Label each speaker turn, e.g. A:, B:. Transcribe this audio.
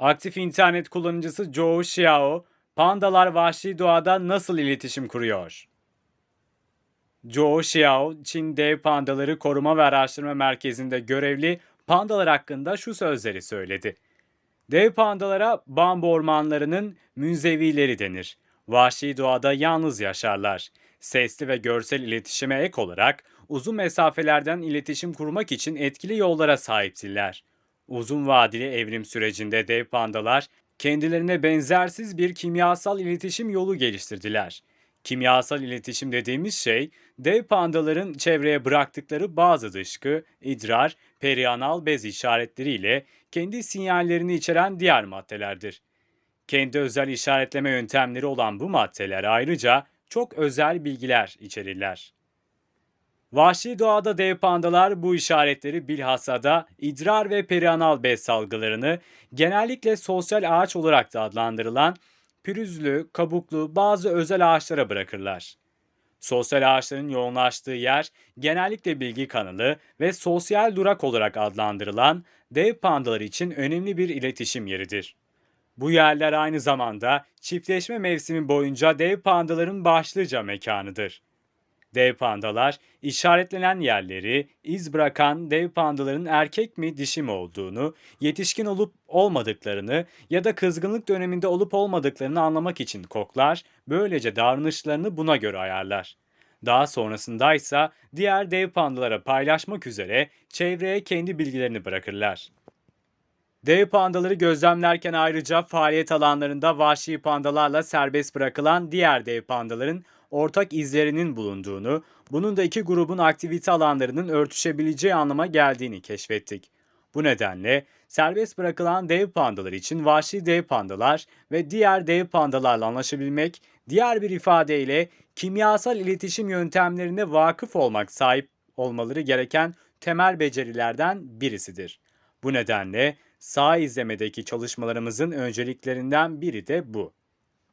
A: Aktif internet kullanıcısı Zhou Xiao, pandalar vahşi doğada nasıl iletişim kuruyor? Zhou Xiao, Çin Dev Pandaları Koruma ve Araştırma Merkezi'nde görevli pandalar hakkında şu sözleri söyledi. Dev pandalara bambu ormanlarının münzevileri denir. Vahşi doğada yalnız yaşarlar. Sesli ve görsel iletişime ek olarak uzun mesafelerden iletişim kurmak için etkili yollara sahiptirler. Uzun vadeli evrim sürecinde dev pandalar kendilerine benzersiz bir kimyasal iletişim yolu geliştirdiler. Kimyasal iletişim dediğimiz şey, dev pandaların çevreye bıraktıkları bazı dışkı, idrar, perianal bez işaretleriyle kendi sinyallerini içeren diğer maddelerdir. Kendi özel işaretleme yöntemleri olan bu maddeler ayrıca çok özel bilgiler içerirler. Vahşi doğada dev pandalar bu işaretleri bilhassa da idrar ve perianal bez salgılarını genellikle sosyal ağaç olarak da adlandırılan pürüzlü, kabuklu bazı özel ağaçlara bırakırlar. Sosyal ağaçların yoğunlaştığı yer genellikle bilgi kanalı ve sosyal durak olarak adlandırılan dev pandalar için önemli bir iletişim yeridir. Bu yerler aynı zamanda çiftleşme mevsimi boyunca dev pandaların başlıca mekanıdır. Dev pandalar işaretlenen yerleri iz bırakan dev pandaların erkek mi dişi mi olduğunu, yetişkin olup olmadıklarını ya da kızgınlık döneminde olup olmadıklarını anlamak için koklar, böylece davranışlarını buna göre ayarlar. Daha sonrasında ise diğer dev pandalara paylaşmak üzere çevreye kendi bilgilerini bırakırlar. Dev pandaları gözlemlerken ayrıca faaliyet alanlarında vahşi pandalarla serbest bırakılan diğer dev pandaların ortak izlerinin bulunduğunu, bunun da iki grubun aktivite alanlarının örtüşebileceği anlama geldiğini keşfettik. Bu nedenle serbest bırakılan dev pandalar için vahşi dev pandalar ve diğer dev pandalarla anlaşabilmek, diğer bir ifadeyle kimyasal iletişim yöntemlerine vakıf olmak sahip olmaları gereken temel becerilerden birisidir. Bu nedenle sağ izlemedeki çalışmalarımızın önceliklerinden biri de bu.